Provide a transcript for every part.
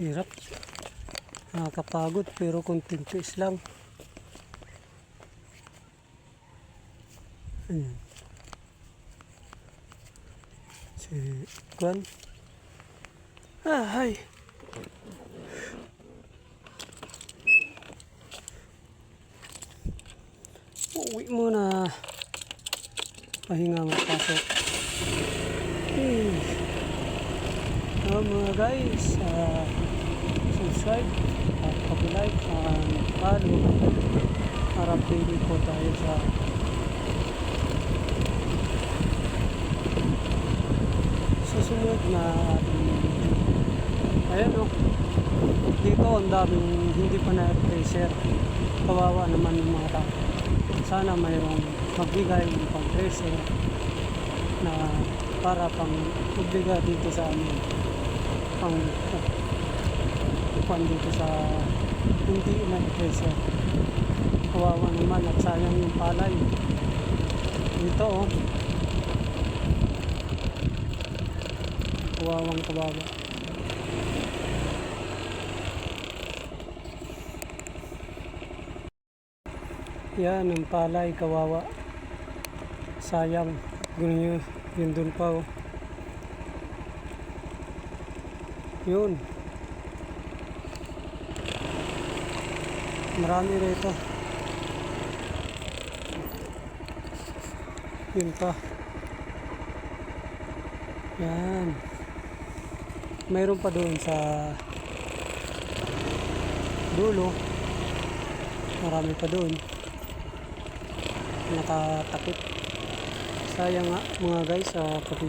Hirap. Nakakapagod pero konting tiis lang. Ayan. Si Kwan. Ah, hay. Uwi muna. Pahinga magpasok. Hmm. So mga guys, uh, subscribe at pag-like and follow para updated po tayo sa susunod na ating. Ayan o. Dito ang daming hindi pa na tracer. Kawawa naman yung mga tao. Sana mayroong magbigay ng pang tracer na para pang magbigay dito sa amin pang pang dito sa hindi tracer. Kawawa naman at sayang yung palay. Dito oh. Kawawang kawawa. Yan ang palay kawawa. Sayang. Ganun yun. Yun dun pa oh. Yun. Marami rito. Yun pa. Yan. Mayroon pa doon sa dulo. Marami pa doon. Nakatakip. Sayang nga mga guys, ah, pati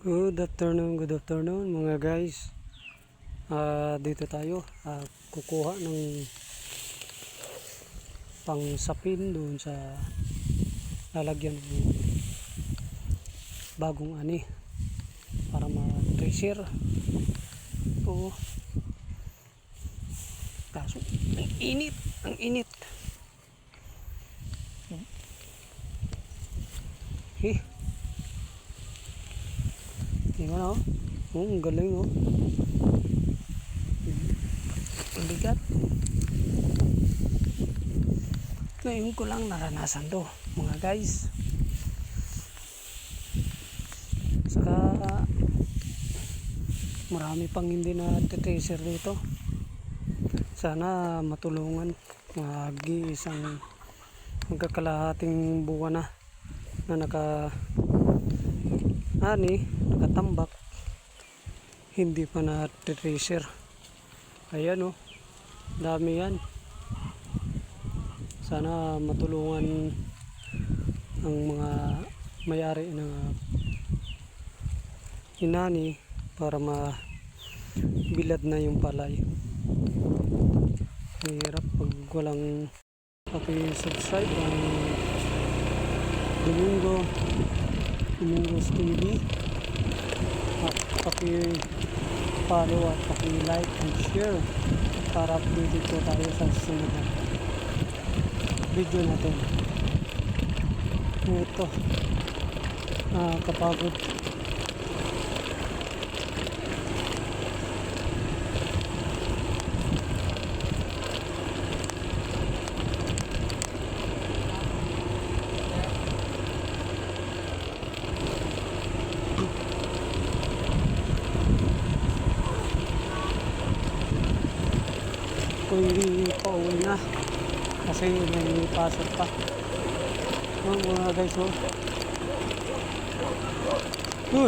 Good afternoon, good afternoon mga guys. Ah, dito tayo ah, kukuha ng pangsapin doon sa lalagyan ng bagong ani para ma-tracer. Ito. Kaso, ang init, ang init. Eh, Tingnan oh. Oh, ang galing oh. Ang bigat. Ngayon ko lang naranasan to, mga guys. Saka marami pang hindi na tracer dito. Sana matulungan. Magi isang magkakalahating buwan na na naka ani nakatambak. Hindi pa na tracer ayan oh. Dami yan. Sana matulungan ang mga mayari ng inani para mabilad na yung palay. Hirap pag walang paki-subscribe ang Domingo Domingos TV paki-follow at paki-like and share para updated po tayo sa susunod na video natin. Ito nakakapagod kung hindi pauwi na kasi may pasok pa oh, mga guys oh Uy!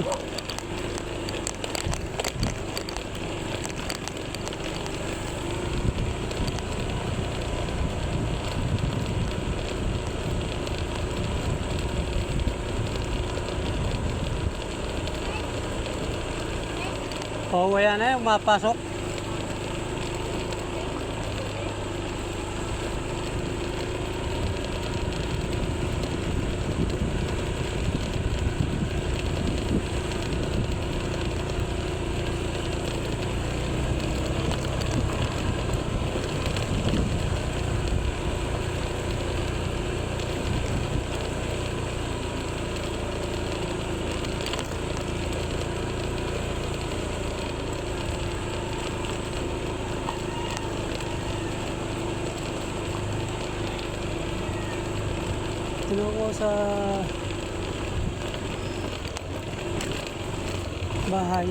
Pauwi na yung mapasok. Kinuha sa bahay.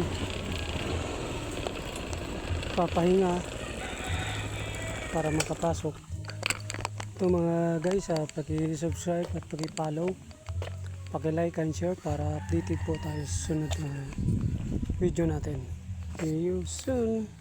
Papahinga para makapasok. Ito mga guys, ah, paki-subscribe at paki-follow. Paki-like and share para updated po tayo sa sunod na video natin. See you soon!